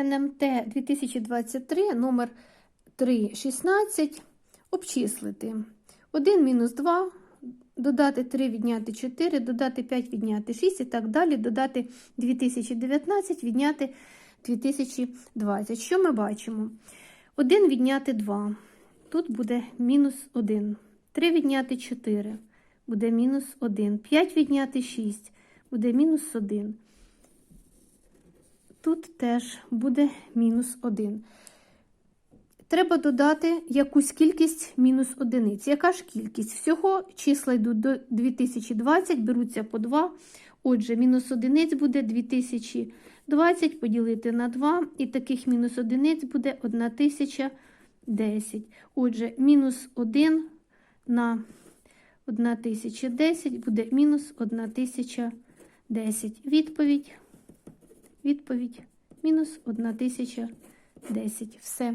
НМТ 2023, номер 316, обчислити. 1 мінус 2, додати 3, відняти 4, додати 5, відняти 6 і так далі, додати 2019, відняти 2020. Що ми бачимо? 1 відняти 2. Тут буде мінус 1. 3 відняти 4 буде мінус 1. 5 відняти 6 буде мінус 1. Тут теж буде мінус 1. Треба додати якусь кількість мінус одиниць. Яка ж кількість? Всього числа йдуть до 2020, беруться по 2. Отже, мінус одиниць буде 2020 поділити на 2, і таких мінус одиниць буде 1010. Отже, мінус 1 на 1010 буде мінус 1010. Відповідь. Відповідь. Мінус 1010. Все.